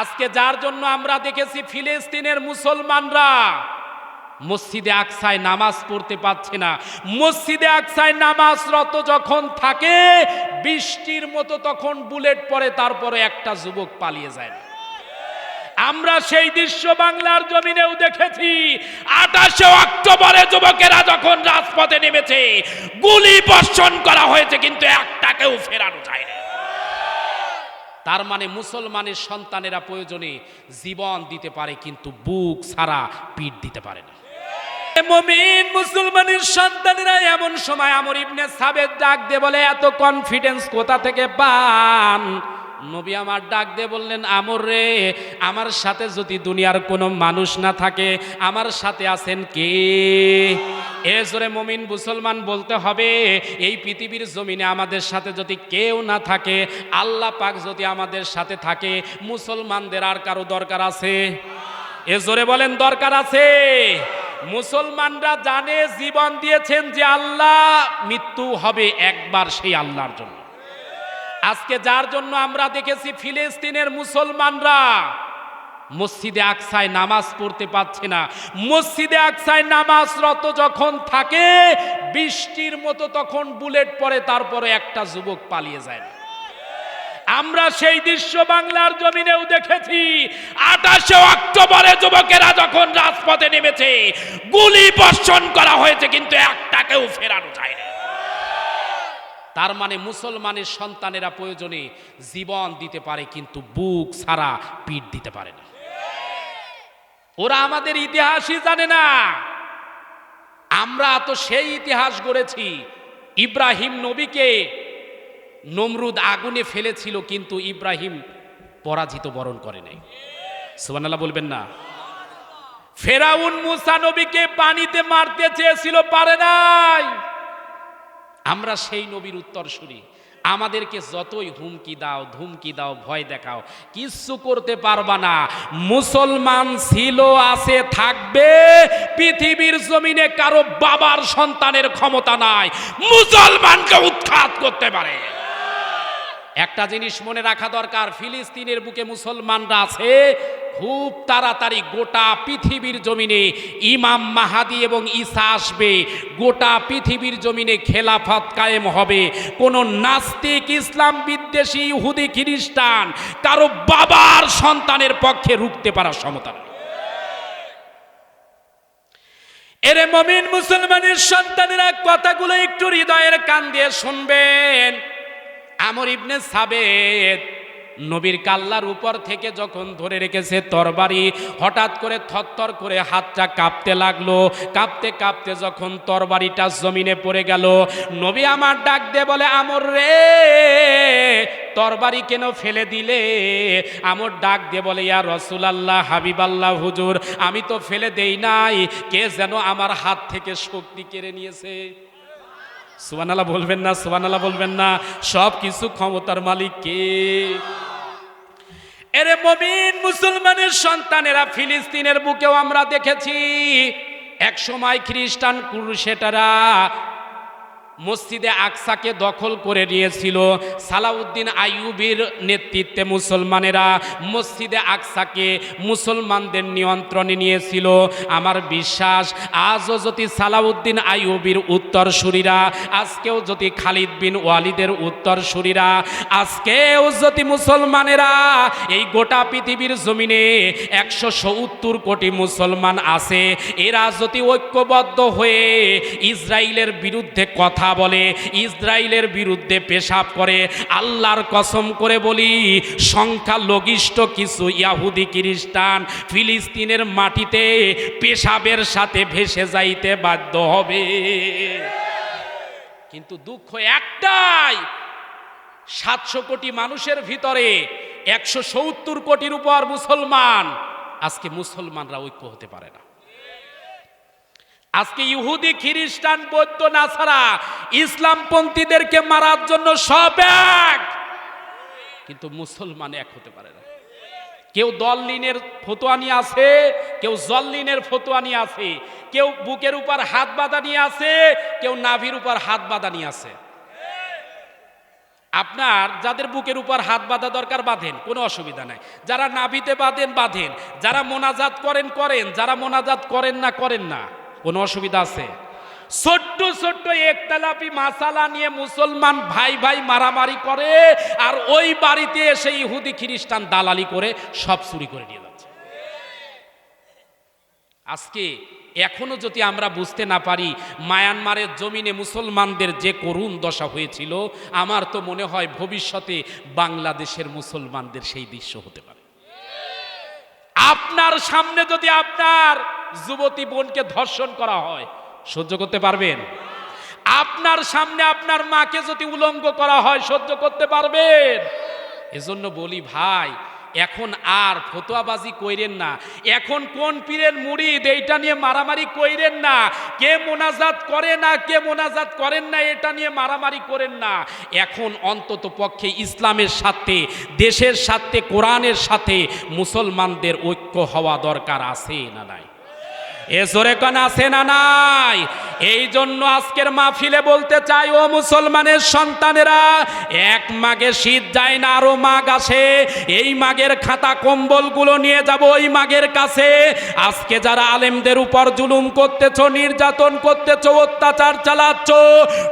আজকে যার জন্য আমরা দেখেছি ফিলিস্তিনের মুসলমানরা মসজিদে আকসায় নামাজ পড়তে পারছে না। মসজিদে আকসায় নামাজরত যখন থাকে, বৃষ্টির মতো তখন বুলেট পরে তারপরে একটা যুবক পালিয়ে যায় না। আমরা সেই দৃশ্য বাংলার জমিনেও দেখেছি। আঠাশে অক্টোবরে যুবকেরা যখন রাজপথে নেমেছে, গুলি বর্ষণ করা হয়েছে, কিন্তু একটাকেও ফেরানো যায় তার মানে মুসলমানের সন্তানেরা প্রয়োজনে জীবন দিতে পারে, কিন্তু বুক ছাড়া পিঠ দিতে পারে না। মুসলমানের সন্তানেরা এমন সময় আমর ইবনে সাবেদ ডাক দিয়ে বলে, এত কনফিডেন্স কোথা থেকে পান? নবী আমার ডাক দিয়ে বললেন, আমর রে, আমার সাথে যদি দুনিয়ার কোনো মানুষ না থাকে, আমার সাথে আছেন কে? এ জোরে মমিন মুসলমান বলতে হবে, এই পৃথিবীর জমিনে আমাদের সাথে যদি কেউ না থাকে, আল্লাহ পাক যদি আমাদের সাথে থাকে, মুসলমানদের আর কারও দরকার আছে? এ জোরে বলেন, দরকার আছে। মুসলমানরা জানে, জীবন দিয়েছেন যে আল্লাহ মৃত্যু হবে একবার সেই আল্লাহর জন্য। আজকে যার জন্য আমরা দেখেছি ফিলিস্তিনের মুসলমানরা মসজিদে আকসায় নামাজ পড়তে পারছে না। মসজিদে আকসায় নামাজরত যখন থাকে, বৃষ্টির মতো তখন বুলেট পরে তারপরে একটা যুবক পালিয়ে যায় না। আমরা সেই দৃশ্য বাংলার জমিনেও দেখেছি। আঠাশে অক্টোবরে যুবকেরা যখন রাজপথে নেমেছে, গুলি বর্ষণ করা হয়েছে, কিন্তু একটাকেও ফেরানো যায় তার মানে মুসলমানের সন্তানেরা প্রয়োজনে জীবন দিতে পারে, কিন্তু বুক ছাড়া পিঠ দিতে পারে না। ওরা আমাদের ইতিহাসই জানে না। আমরা তো সেই ইতিহাস গড়েছি। ইব্রাহিম নবীকে নমরুদ আগুনে ফেলেছিল, কিন্তু ইব্রাহিম পরাজিত বরণ করে নাই। সুবহানাল্লাহ বলবেন না। ফেরাউন মুসা নবীকে পানিতে মারতে চেয়েছিল, পারে নাই। আমরা সেই নবীর উত্তর শুনি। আমাদেরকে যতই হুমকি দাও, ধুমকি দাও, ভয় দেখাও, কিচ্ছু করতে পারবা না। মুসলমান ছিল, আছে, থাকবে, পৃথিবীর জমিনে কারও বাবার সন্তানের ক্ষমতা নাই। মুসলমানকে উৎখাত করতে পারে। একটা জিনিস মনে রাখা দরকার, ফিলিস্তিনের বুকে মুসলমানরা আছে খুব তাড়াতাড়ি গোটা পৃথিবীর জমিনে ইমাম মাহাদি এবং ঈসা আসবে। গোটা পৃথিবীর জমিনে খেলাফত কায়েম হবে। কোন নাস্তিক, ইসলাম বিদ্বেষী, ইহুদি, খ্রিস্টান কারও বাবার সন্তানের পক্ষে রুখতে পারার নেই। এরে মমিন মুসলমানের সন্তানেরা কথাগুলো একটু হৃদয়ের কান দিয়ে শুনবেন। আমর ইবনে সাবেদ নবীর কাল্লার উপর থেকে যখন ধরে রেখেছে তরবারি, হঠাৎ করে থরথর করে হাতটা কাঁপতে লাগল। কাঁপতে কাঁপতে যখন তরবারিটা জমিনে পড়ে গেল, নবী আমার ডাক দে বলে, আমর রে, তরবারি কেন ফেলে দিলে? আমর ডাক দিয়ে বলে, ইয়া রসুলাল্লাহ, হাবিবাল্লাহ, হুজুর, আমি তো ফেলে দেই নাই। কে যেন আমার হাত থেকে শক্তি কেড়ে নিয়েছে? সুবানালা বলবেন না সুবানালা বলবেন না। সব কিছু ক্ষমতার মালিক কে? এরে মমিন মুসলমানের সন্তানেরা ফিলিস্তিনের বুকেও আমরা দেখেছি। এক সময় খ্রিস্টান কুরুশেটারা মসজিদে আকসাকে দখল করে নিয়েছিল। সালাউদ্দিন আইয়ুবির নেতৃত্বে মুসলমানেরা মসজিদে আকসাকে মুসলমানদের নিয়ন্ত্রণে নিয়েছিল। আমার বিশ্বাস, আজও যদি সালাউদ্দিন আইয়ুবির উত্তরসূরিরা, আজকেও যদি খালিদ বিন ওয়ালিদের উত্তরসূরিরা, আজকেও যদি মুসলমানেরা এই গোটা পৃথিবীর জমিনে একশো সত্তর কোটি মুসলমান আছে, এরা যদি ঐক্যবদ্ধ হয়ে ইসরায়েলের বিরুদ্ধে কথা বলে ইসরায়েলের বিরুদ্ধে পেশাব করে, আল্লাহর কসম করে বলি সংখ্যা লঘিষ্ঠ কিছু ইয়াহুদি খ্রিস্টান ফিলিস্তিনের মাটিতে পেশাবের সাথে ভেসে যাইতে বাধ্য হবে। কিন্তু দুঃখ একটাই, সাতশো কোটি মানুষের ভিতরে একশো সত্তর কোটির উপর মুসলমান। আজকে মুসলমানরা ঐক্য হতে পারে না। আজকে ইহুদি খ্রিস্টান, বৌদ্ধ, নাসারা ইসলামপন্থীদেরকে মারার জন্য সব এক। কিন্তু মুসলমান এক হতে পারে না। কেউ দললিনের ফতোয়া নিয়ে আছে, কেউ জল্লিনের ফতোয়া নিয়ে আছে, কেউ বুকের উপর হাত বাঁধা নিয়ে আছে, কেউ নাভির উপর হাত বাঁধা নিয়ে আছে। আপনার যাদের বুকের উপর হাত বাঁধা দরকার বাঁধেন, কোনো অসুবিধা নাই। যারা নাভিতে বাঁধেন বাঁধেন। যারা মোনাজাত করেন করেন। যারা মোনাজাত করেন না করেন না। কোনো অসুবিধা আছে? ছোট্ট ছোট্ট একতালাপি মাসালা নিয়ে মুসলমান ভাই ভাই মারামারি করে, আর ওই বাড়িতে এসে ইহুদি খ্রিস্টান দালালি করে সব চুরি করে নিয়ে যাচ্ছে। আজকে এখনও যদি আমরা বুঝতে না পারি মায়ানমারের জমিনে মুসলমানদের যে করুণ দশা হয়েছিল, আমার তো মনে হয় ভবিষ্যতে বাংলাদেশের মুসলমানদের সেই দৃশ্য হতে পারে। আপনার সামনে যদি আপনার যুবতী বোনকে ধর্ষণ করা হয় সহ্য করতে পারবেন? আপনার সামনে আপনার মাকে যদি উলঙ্গ করা হয়, সহ্য করতে পারবেন? এজন্য বলি ভাই, এখন আর ফতোয়াবাজি কইরেন না। এখন কোন পীরের মুড়িদ এইটা নিয়ে মারামারি কইরেন না? কে মোনাজাত করে না, কে মোনাজাত করেন না, এটা নিয়ে মারামারি করেন না। এখন অন্তত পক্ষে ইসলামের সাথে, দেশের সাথে, কোরআনের সাথে মুসলমানদের ঐক্য হওয়া দরকার আছে না নাই? এ জোরে কান, আছে না নাই? এই জন্য আজকের মাহফিলে বলতে চাই, ও মুসলমানের সন্তানেরা, এক মাগে শীত যায় না, আরও মাগ আসে। এই মাগের খাতা কম্বলগুলো নিয়ে যাব ওই মাগের কাছে। আজকে যারা আলেমদের উপর জুলুম করতেছ, নির্যাতন করতেছ, অত্যাচার চালাচ্ছ,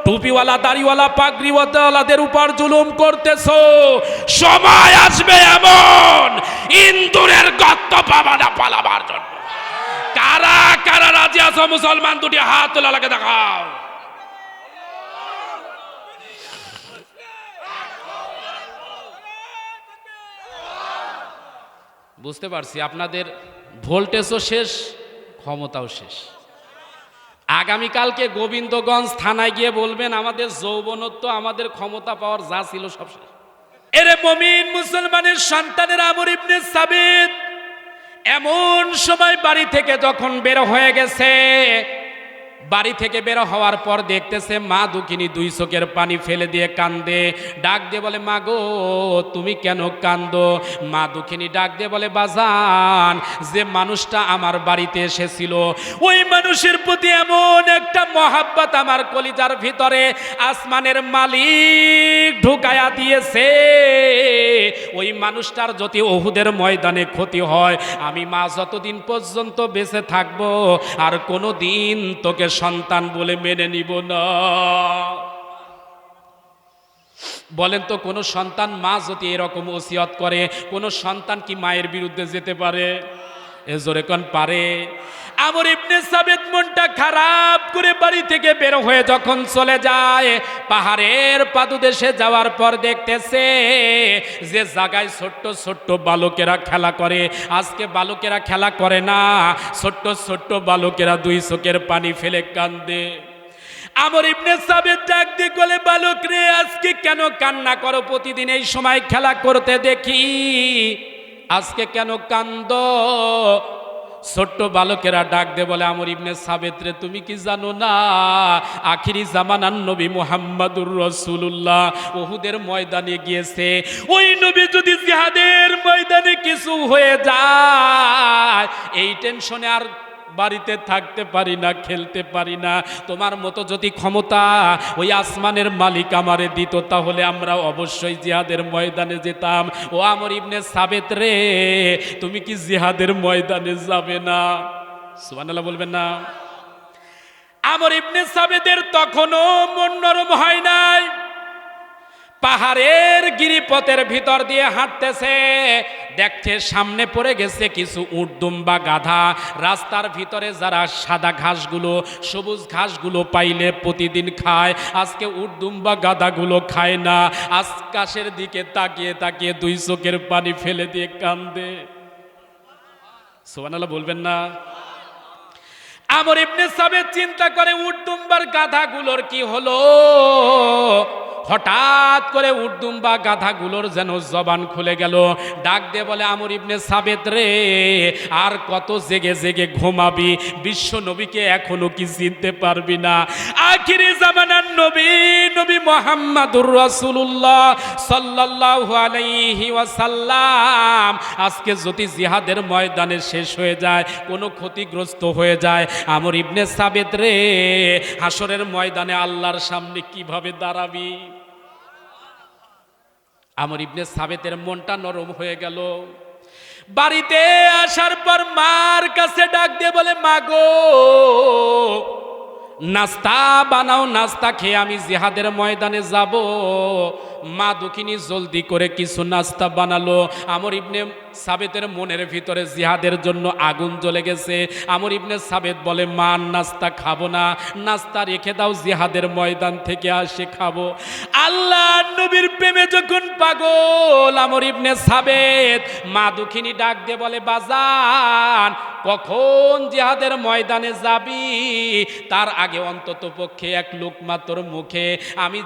টুপিওয়ালা, দাড়িওয়ালা, পাগড়িওয়ালাদের উপর জুলুম করতেছ, সময় আসবে এমন। ইন্দুরের গত্ত পাবানা পালাবার জন্য। কারা কারা রাজি আছো মুসলমান? দুটি হাত দেখাও। বুঝতে পারছি, আপনাদের ভোল্টেজও শেষ, ক্ষমতাও শেষ। আগামীকালকে গোবিন্দগঞ্জ থানায় গিয়ে বলবেন, আমাদের যৌবনত্ব, আমাদের ক্ষমতা পাওয়ার যা ছিল সব শেষ। এরে মমিন মুসলমানের সন্তানের আমর ইবনে সাবিত এমন সময় বাড়ি থেকে যখন বের হয়ে গেছে বাড়ি থেকে বের হওয়ার পর দেখতেছে মা দুঃখিনী দুই চোখের পানি ফেলে দিয়ে কান্দে। ডাক দিয়ে বলে, মা গো, তুমি কেন কান্দো? মা দুঃখিনী ডাক দিয়ে বলে, বাজান, যে মানুষটা আমার বাড়িতে এসেছিল, ওই মানুষের প্রতি এমন একটা মহাব্বত আমার কলিজার ভিতরে আসমানের মালিক ঢুকায়া দিয়েছে। ওই মানুষটার যদি ওহুদের ময়দানে ক্ষতি হয়, আমি মা যতদিন পর্যন্ত বেঁচে থাকব, আর কোনো দিন তোকে সন্তান বলে মেনে নিব না। বলেন তো, কোনো সন্তান মা যদি এরকম ওসিয়ত করে, কোনো সন্তান কি মায়ের বিরুদ্ধে যেতে পারে? এ জোরে কোন, পারে। আমর ইবনে সাবেদ মনটা খারাপ। করে বাড়ি থেকে বের হয়ে যখন চলে যায়, পাহাড়ের পাদুদেশে যাওয়ার পর দেখতেছে যে জায়গায় ছোট্ট ছোট্ট বালকেরা খেলা করে। আজকে বালকেরা খেলা করে না, ছোট্ট ছোট্ট বালকেরা দুই চোখের পানি ফেলে কান্দে। আমর ইবনে সাবেদ ডাক দিয়ে বলে, বালক রে, আজকে কেন কান্না করো? প্রতিদিন এই সময় খেলা করতে দেখি। আজকে কেন কান্দ? ছোট্ট বালকেরা ডাক দে বলে, আমর ইবনে সাবেত্রে তুমি কি জানো না? আখিরি জামানান নবী মুহাম্মাদুর রসুল্লাহ ওহুদের ময়দানে গিয়েছে। ওই নবী যদি জিহাদের ময়দানে কিছু হয়ে যায়, এই টেনশনে আর বাড়িতে থাকতে পারি না, খেলতে পারি না। তোমার মতো যদি ক্ষমতা ওই আসমানের মালিক আমারে দিত, তাহলে আমরা অবশ্যই জিহাদের ময়দানে যেতাম। ও আমর ইবনে সাবেত রে, তুমি কি জিহাদের ময়দানে যাবে না? সুবহানাল্লাহ বলবেন না। আমর ইবনে সাবেদের তখনও মন নরম হয় নাই। পাহাড়ের গিরিপথের ভিতর দিয়ে হাঁটতেছে। দেখছে সামনে পড়ে গেছে কিছু উর্দুম বা গাধা। রাস্তার ভিতরে যারা সাদা ঘাসগুলো, সবুজ ঘাসগুলো পাইলে প্রতিদিন খায়। আজকে উর্দুম বা গাধাগুলো খায় না। আকাশের দিকে তাকিয়ে তাকিয়ে দুই চোখের পানি ফেলে দিয়ে কান্দে। সোবানাল্লাহ বলবেন না? আমর ইবনে সাবেদ চিন্তা করে উর্দুম্বার গাধাগুলোর কি হলো? হঠাৎ করে উর্দুম্বা গাধাগুলোর যেন জবান খুলে গেল। ডাক দে বলে, আমর ইবনে সাবেদ রে, আর কত জেগে জেগে ঘুমাবি? বিশ্ব নবীকে এখনও কি চিনতে পারবি না? আখিরি জামানার নবী নবী মোহাম্মদুর রাসূলুল্লাহ সাল্লাল্লাহু আলাইহি ওয়াসাল্লাম, আজকে যদি জিহাদের ময়দানে শেষ হয়ে যায়, কোনো ক্ষতিগ্রস্ত হয়ে যায়, আমর ইবনে সাবেদ রে হাসরের ময়দানে আল্লাহর সামনে কীভাবে দাঁড়াবি? আমর ইবনে সাবেতের মনটা নরম হয়ে গেল। বাড়িতে আসার পর মার কাছে ডাক দিয়ে বলে মাগো নাস্তা বানাও, নাস্তা খেয়ে আমি জিহাদের ময়দানে যাব। মা দুঃখিনী জলদি করে কিছু নাস্তা বানালো। আমর ইবনে সাবেতের মনের ভিতরে জিহাদের জন্য আগুন জ্বলে গেছে। আমর ইবনে সাবেত বলে, মা নাস্তা খাব না। নাস্তা রেখে দাও, জিহাদের ময়দান থেকে আসে খাব। আল্লাহ নবীর প্রেমে যখন পাগল, আমর ইবনে সাবেত মা দুঃখিনী ডাক দিয়ে বলে, বাজান, কখন জিহাদের ময়দানে যাবি? তার আগে অন্তত পক্ষে এক লোকমা তোর মুখে, আমি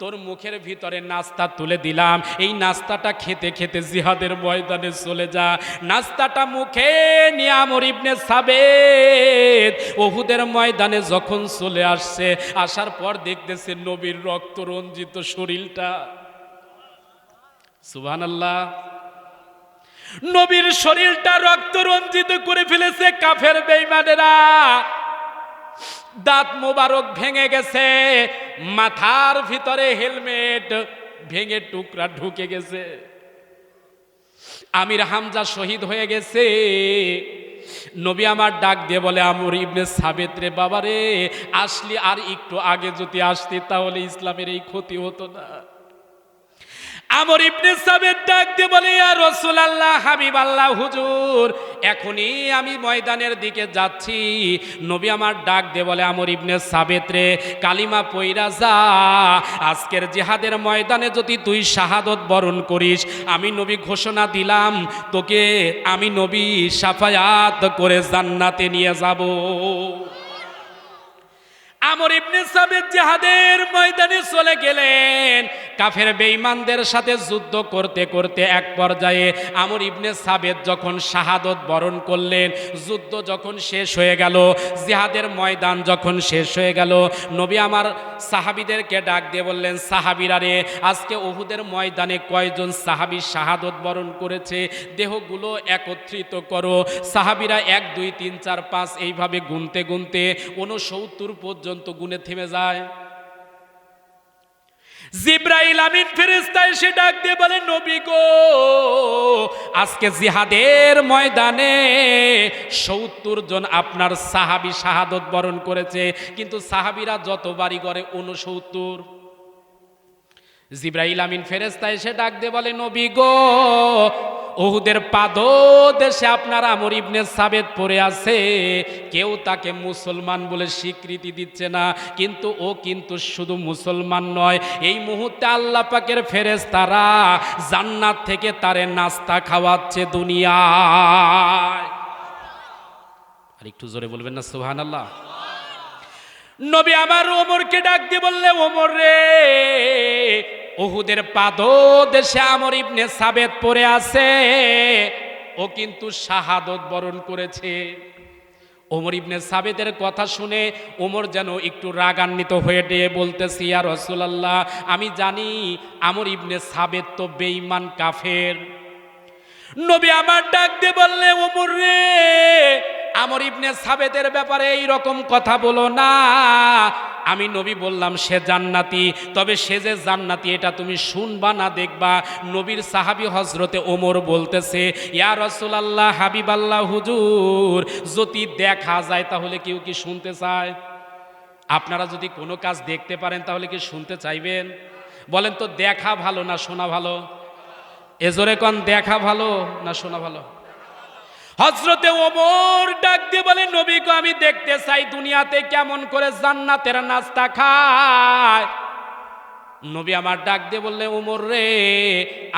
তোর মুখের ভিতরে নাস্তা তুলে দিলাম। এই নাস্তাটা খেতে খেতে জিহাদের ময়দানে চলে যা। নাস্তাটা মুখে নিয়ে আমর ইবনে সাবেদ ওহুদের ময়দানে যখন চলে আসছে, আসার পর দেখতেছে নবীর রক্ত রঞ্জিত শরীরটা। সুবহানাল্লাহ। নবীর শরীরটা রক্ত রঞ্জিত করে ফেলেছে কাফের বেইমানেরা দাঁত মোবারক ভেঙে গেছে। মাথার ভিতরে হেলমেট ভেঙে টুকরা ঢুকে গেছে। আমির হামজা শহীদ হয়ে গেছে। নবী আমার ডাক দিয়ে বলে, আমর ইবনে সাবেত রে বাবা আসলি আর একটু আগে যদি আসতে তাহলে ইসলামের এই ক্ষতি হতো না। আমর ইবনে সাবের ডাক দিয়ে বলে, ইয়া রাসূলুল্লাহ, হাবিবাল্লাহ, হুজুর, এখনই আমি ময়দানের দিকে যাচ্ছি। নবী আমার ডাক দিয়ে বলে, আমর ইবনে সাবেত রে, কালিমা পইরা যা। আজকের জিহাদের ময়দানে যদি তুই শাহাদত বরণ করিস, আমি নবী ঘোষণা দিলাম, তোকে আমি নবী সাফায়াত করে জান্নাতে নিয়ে যাব। আমর ইবনে সাবেদ জিহাদের ময়দানে চলে গেলেন। কাফের বেঈমানদের সাথে যুদ্ধ করতে করতে এক পর্যায়ে আমর ইবনে সাবেদ যখন শাহাদত বরণ করলেন, যুদ্ধ যখন শেষ হয়ে গেল, জিহাদের ময়দান যখন শেষ হয়ে গেল, নবী আমার সাহাবিদেরকে ডাক দিয়ে বললেন, সাহাবিরা রে, আজকে ওহুদের ময়দানে কয়জন সাহাবি শাহাদত বরণ করেছে? দেহগুলো একত্রিত করো। সাহাবিরা এক, দুই, তিন, চার, পাঁচ এইভাবে গুনতে গুনতে ঊনসত্তর পর্যন্ত গুনে থেমে যায়। জিব্রাইল আমিন ফেরেস্তা এসে ডাক দিয়ে বলে, নবী গো, আজকে জিহাদের ময়দানে সত্তর জন আপনার সাহাবি শাহাদত বরণ করেছে, কিন্তু সাহাবিরা যত বাড়ি করে উনসত্তর জিব্রাইল আমিন ফেরেস্তায় এসে ডাক দিয়ে বলে, নবী গো ওহুদের পাদ দেশে আপনার আমর ইবনে সাবেদ পড়ে আছে। কেউ তাকে মুসলমান বলে স্বীকৃতি দিচ্ছে না, কিন্তু ও কিন্তু শুধু মুসলমান নয়। এই মুহূর্তে আল্লাহ পাকের ফেরেস তারা জান্নাত থেকে তারে নাস্তা খাওয়াচ্ছে দুনিয়ায়। আর একটু জোরে বলবেন না সুহান আল্লাহ নবী আমার ওমরকে ডাক দিয়ে বললে, ওমর রে ওহুদের পাদ দেশে আমর ইবনে সাবেদ পড়ে আছে। ও কিন্তু শাহাদত বরণ করেছে। ওমর ইবনে সাবেদের কথা শুনে ওমর যেন একটু রাগান্বিত হয়ে ডে বলতেছি আর রসুলাল্লাহ, আমি জানি আমর ইবনে সাবেদ তো বেঈমান কাফের। নবী আমার ডাক দিয়ে বললে, ওমর রে আমর ইবনে সাবেদের ব্যাপারে এই রকম কথা বলো না। আমি নবী বললাম, সে জান্নাতি। তবে সে যে জান্নাতি, এটা তুমি শুনবা না দেখবা। নবীর সাহাবি হজরতে ওমর বলতেছে, ইয়া রসুলাল্লাহ, হাবিবাল্লাহ হুজুর, যদি দেখা যায় তাহলে কেউ কি শুনতে চায়? আপনারা যদি কোনো কাজ দেখতে পারেন, তাহলে কি শুনতে চাইবেন? বলেন তো, দেখা ভালো না শোনা ভালো? এজোরে কন, দেখা ভালো না শোনা ভালো? হজরতে ওমর ডাক দিয়ে বলে নবীকে আমি দেখতে চাই দুনিয়াতে কেমন করে জান্নাতের নাস্তা খায়। নবী আমার ডাক দিয়ে বললে, ওমর রে,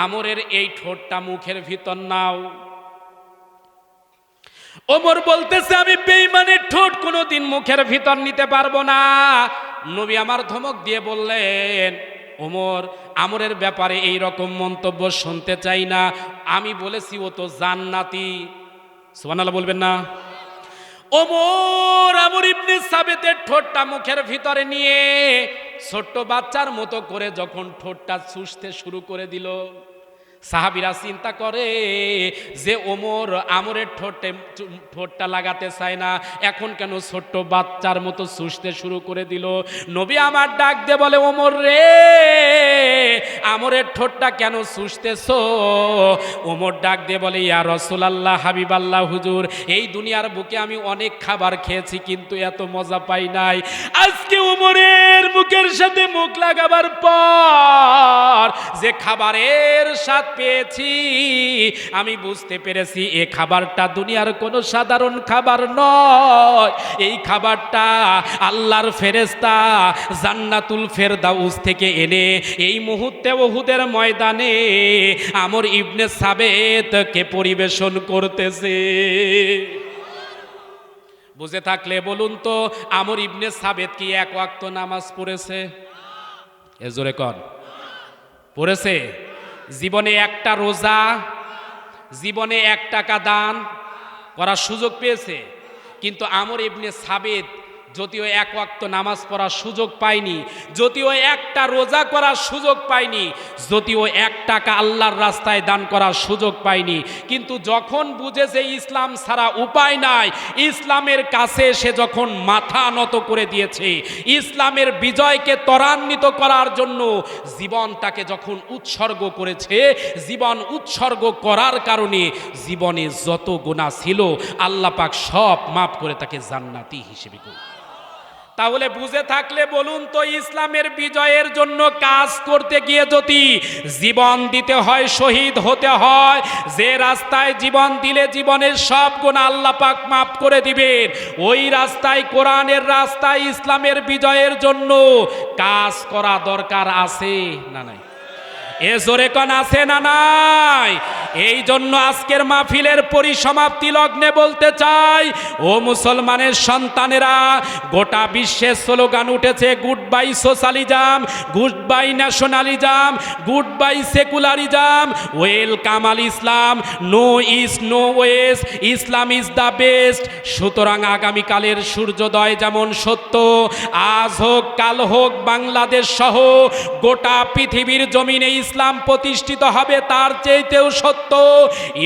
আমরের এই ঠোঁটটা মুখের ভিতর নাও। ওমর বলতেছে, আমি বেইমানের ঠোঁট কোনোদিন মুখের ভিতর নিতে পারব না। নবী আমার ধমক দিয়ে বললেন, ওমর, আমরের ব্যাপারে এই রকম মন্তব্য শুনতে চাই না। আমি বলেছি, ও তো জান্নাতি। সুবহানাল্লাহ বলবেন না। ওমর আমর ইবনে সাবেতের ঠোঁটটা মুখের ভিতরে নিয়ে ছোট্ট বাচ্চার মতো করে যখন ঠোঁটটা চুষতে শুরু করে দিল। সাহাবিরা চিন্তা করে যে ওমর আমরের ঠোঁটে ঠোঁটটা লাগাতে চায় না। এখন কেন ছোট্ট বাচ্চার মতো চুষতে শুরু করে দিল? নবী আমার ডাক দে বলে, ওমর রে, আমরের ঠোঁটটা কেন চুষতেছ? ওমর ডাক দিয়ে বলে, ইয়া রসুলাল্লাহ, হাবিবাল্লাহ, হুজুর, এই দুনিয়ার বুকে আমি অনেক খাবার খেয়েছি, কিন্তু এত মজা পাই নাই। আজকে ওমরের মুখের সাথে মুখ লাগাবার পর যে খাবারের স্বাদ পেয়েছি। আমি বুঝতে পেরেছি, এ খাবারটা দুনিয়ার কোনো সাধারণ খাবার নয়। এই খাবারটা আল্লাহর ফেরেস্তা জান্নাতুল ফেরদাউস থেকে এনে এই মুহূর্তে ওহুদের ময়দানে আমর ইবনে সাবেতকে পরিবেশন করতেছে। বুঝে থাকলে বলুন তো, আমর ইবনে সাবেত কি এক ওয়াক্ত নামাজ পড়েছে? এ জোরে কর পড়েছে? জীবনে একটা রোজা জীবনে এক টাকা দান করার সুযোগ পেয়েছে। কিন্তু আমর ইবনে সাবেদ যদিও এক ওয়াক্ত নামাজ পড়ার সুযোগ পায়নি যদিও একটা রোজা করার সুযোগ পায়নি যদিও এক টাকা আল্লাহর রাস্তায় দান করার সুযোগ পায়নি কিন্তু যখন বুঝেছে ইসলাম ছাড়া উপায় নাই, ইসলামের কাছে সে যখন মাথা নত করে দিয়েছে, ইসলামের বিজয়কে ত্বরান্বিত করার জন্য জীবনটাকে যখন উৎসর্গ করেছে, জীবন উৎসর্গ করার কারণে জীবনে যত গুণা ছিল আল্লাপাক সব মাফ করে তাকে জান্নাতি হিসেবে করল তাহলে বুঝে থাকলে বলুন তো, ইসলামের বিজয়ের জন্য কাজ করতে গিয়ে যদি জীবন দিতে হয়, শহীদ হতে হয়, যে রাস্তায় জীবন দিলে জীবনের সব গুণ পাক মাফ করে দিবেন, ওই রাস্তায়, কোরআনের রাস্তায় ইসলামের বিজয়ের জন্য কাজ করা দরকার আছে না নাই? এ জোরে কন, আছে না নাই? এই জন্য আজকের মাহফিলের পরিসমাপ্তি লগ্নে বলতে চাই, ও মুসলমানের সন্তানেরা, গোটা বিশ্বের স্লোগান উঠেছে goodbye socialism goodbye nationalism goodbye secularism welcome আল ইসলাম নো ইস নো ওয়েস ইসলাম ইজ দ্য বেস্ট সুতরাং আগামীকালের সূর্যোদয় যেমন সত্য, আজ হোক, কাল হোক, বাংলাদেশ সহ গোটা পৃথিবীর জমিনে ইসলাম প্রতিষ্ঠিত হবে, তার চেয়েতেও সত্য।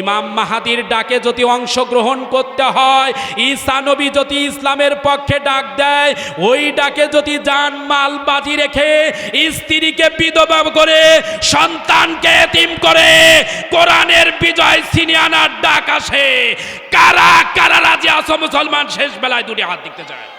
ইমাম মাহাদির ডাকে যদি অংশগ্রহণ করতে হয়, ঈসা নবী যদি ইসলামের পক্ষে ডাক দেয়, ওই ডাকে যদি জান মাল বাজি রেখে, স্ত্রীকে বিধবা করে, সন্তানকে এতিম করে, কোরআনের বিজয় ছিনিয়ে আনার ডাক আসে। কারা কারা রাজি আছো মুসলমান? শেষ বেলায় দুটি হাত দেখতে চায়।